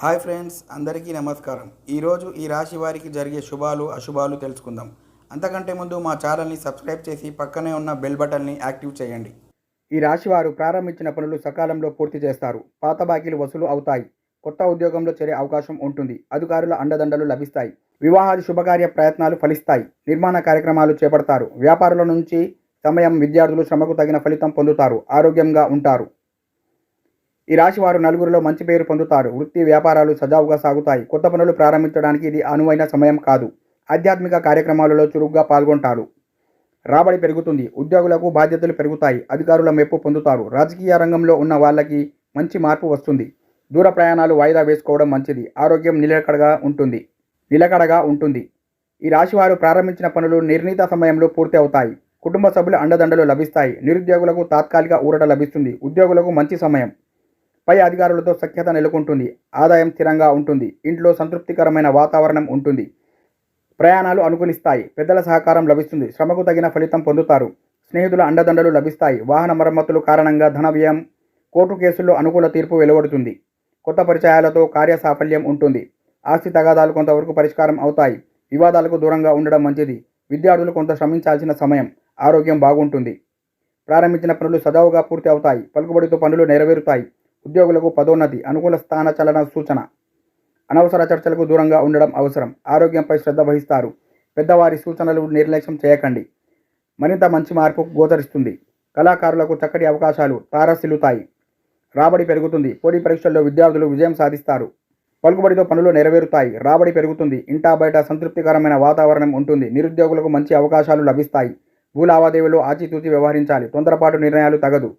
Hi friends అందరికీ నమస్కారం. ఈరోజు ఈ రాశి వారికి జరిగే శుభాలు అశుభాలు తెలుసుకుందాం. అంతకంటే ముందు మా ఛానల్ని సబ్స్క్రైబ్ చేసి పక్కనే ఉన్న బెల్ బటన్ని యాక్టివ్ చేయండి. ఈ రాశి వారు ప్రారంభించిన పనులు సకాలంలో పూర్తి చేస్తారు. పాత బాకీలు వసూలు అవుతాయి. కొత్త ఉద్యోగంలో చేరే అవకాశం ఉంటుంది. అధికారుల అండదండలు లభిస్తాయి. వివాహాది శుభకార్య ప్రయత్నాలు ఫలిస్తాయి. నిర్మాణ కార్యక్రమాలు చేపడతారు. వ్యాపారుల నుంచి సమయం విద్యార్థులు శ్రమకు తగిన ఫలితం పొందుతారు. ఆరోగ్యంగా ఉంటారు. ఈ రాశి వారు నలుగురిలో మంచి పేరు పొందుతారు. వృత్తి వ్యాపారాలు సజావుగా సాగుతాయి. కొత్త పనులు ప్రారంభించడానికి ఇది అనువైన సమయం కాదు. ఆధ్యాత్మిక కార్యక్రమాలలో చురుగ్గా పాల్గొంటారు. రాబడి పెరుగుతుంది. ఉద్యోగులకు బాధ్యతలు పెరుగుతాయి. అధికారుల మెప్పు పొందుతారు. రాజకీయ రంగంలో ఉన్న వాళ్ళకి మంచి మార్పు వస్తుంది. దూర ప్రయాణాలు వాయిదా వేసుకోవడం మంచిది. ఆరోగ్యం నిలకడగా ఉంటుంది. నిలకడగా ఉంటుంది. ఈ రాశివారు ప్రారంభించిన పనులు నిర్ణీత సమయంలో పూర్తి అవుతాయి. కుటుంబ సభ్యుల అండదండలు లభిస్తాయి. నిరుద్యోగులకు తాత్కాలిక ఊరట లభిస్తుంది. ఉద్యోగులకు మంచి సమయం. పై అధికారులతో సఖ్యత నెలకొంటుంది. ఆదాయం స్థిరంగా ఉంటుంది. ఇంట్లో సంతృప్తికరమైన వాతావరణం ఉంటుంది. ప్రయాణాలు అనుకూలిస్తాయి. పెద్దల సహకారం లభిస్తుంది. శ్రమకు తగిన ఫలితం పొందుతారు. స్నేహితుల అండదండలు లభిస్తాయి. వాహన మరమ్మతులు కారణంగా ధన వ్యయం కోర్టు కేసుల్లో అనుకూల తీర్పు వెలువడుతుంది. కొత్త పరిచయాలతో కార్య సాఫల్యం ఉంటుంది. ఆస్తి తగాదాలు కొంతవరకు పరిష్కారం అవుతాయి. వివాదాలకు దూరంగా ఉండడం మంచిది. విద్యార్థులు కొంత శ్రమించాల్సిన సమయం ఆరోగ్యం బాగుంటుంది. ప్రారంభించిన పనులు సజావుగా పూర్తి అవుతాయి. పలుకుబడితో పనులు నెరవేరుతాయి. ఉద్యోగులకు పదోన్నతి అనుకూల స్థాన చలన సూచన. అనవసర చర్చలకు దూరంగా ఉండడం అవసరం. ఆరోగ్యంపై శ్రద్ధ వహిస్తారు. పెద్దవారి సూచనలు నిర్లక్ష్యం చేయకండి. మరింత మంచి మార్పు గోచరిస్తుంది. కళాకారులకు చక్కటి అవకాశాలు తారసిల్లుతాయి. రాబడి పెరుగుతుంది. పోటీ పరీక్షల్లో విద్యార్థులు విజయం సాధిస్తారు. పలుకుబడితో పనులు నెరవేరుతాయి. రాబడి పెరుగుతుంది. ఇంటా బయట సంతృప్తికరమైన వాతావరణం ఉంటుంది. నిరుద్యోగులకు మంచి అవకాశాలు లభిస్తాయి. భూ లావాదేవీలు ఆచితూచి వ్యవహరించాలి. తొందరపాటు నిర్ణయాలు తగదు.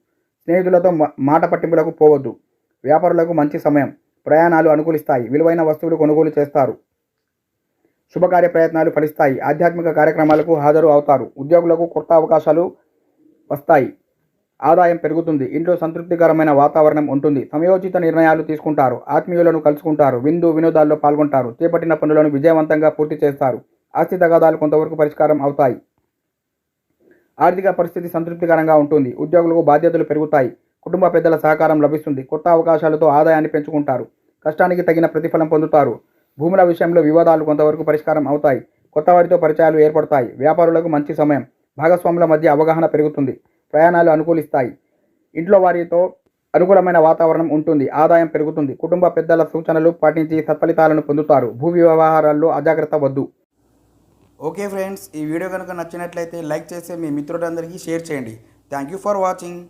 స్నేహితులతో మాట పట్టింపులకు పోవద్దు. వ్యాపారులకు మంచి సమయం. ప్రయాణాలు అనుకూలిస్తాయి. విలువైన వస్తువులు కొనుగోలు చేస్తారు. శుభకార్య ప్రయత్నాలు ఫలిస్తాయి. ఆధ్యాత్మిక కార్యక్రమాలకు హాజరు అవుతారు. ఉద్యోగులకు కొత్త అవకాశాలు వస్తాయి. ఆదాయం పెరుగుతుంది. ఇంట్లో సంతృప్తికరమైన వాతావరణం ఉంటుంది. సమయోచిత నిర్ణయాలు తీసుకుంటారు. ఆత్మీయులను కలుసుకుంటారు. విందు వినోదాల్లో పాల్గొంటారు. చేపట్టిన పనులను విజయవంతంగా పూర్తి చేస్తారు. ఆస్తి తగాదాలు కొంతవరకు పరిష్కారం అవుతాయి. ఆర్థిక పరిస్థితి సంతృప్తికరంగా ఉంటుంది. ఉద్యోగులకు బాధ్యతలు పెరుగుతాయి. కుటుంబ పెద్దల సహకారం లభిస్తుంది. కొత్త అవకాశాలతో ఆదాయాన్ని పెంచుకుంటారు. కష్టానికి తగిన ప్రతిఫలం పొందుతారు. భూముల విషయంలో వివాదాలు కొంతవరకు పరిష్కారం అవుతాయి. కొత్త వారితో పరిచయాలు ఏర్పడతాయి. వ్యాపారులకు మంచి సమయం. భాగస్వాముల మధ్య అవగాహన పెరుగుతుంది. ప్రయాణాలు అనుకూలిస్తాయి. ఇంట్లో వారితో అనుకూలమైన వాతావరణం ఉంటుంది. ఆదాయం పెరుగుతుంది. కుటుంబ పెద్దల సూచనలు పాటించి సత్ఫలితాలను పొందుతారు. భూ వ్యవహారాల్లో అజాగ్రత్త వద్దు. ఓకే ఫ్రెండ్స్ ఈ వీడియో కనుక నచ్చినట్లయితే లైక్ చేసి మీ మిత్రులందరికీ షేర్ చేయండి. Thank you for watching.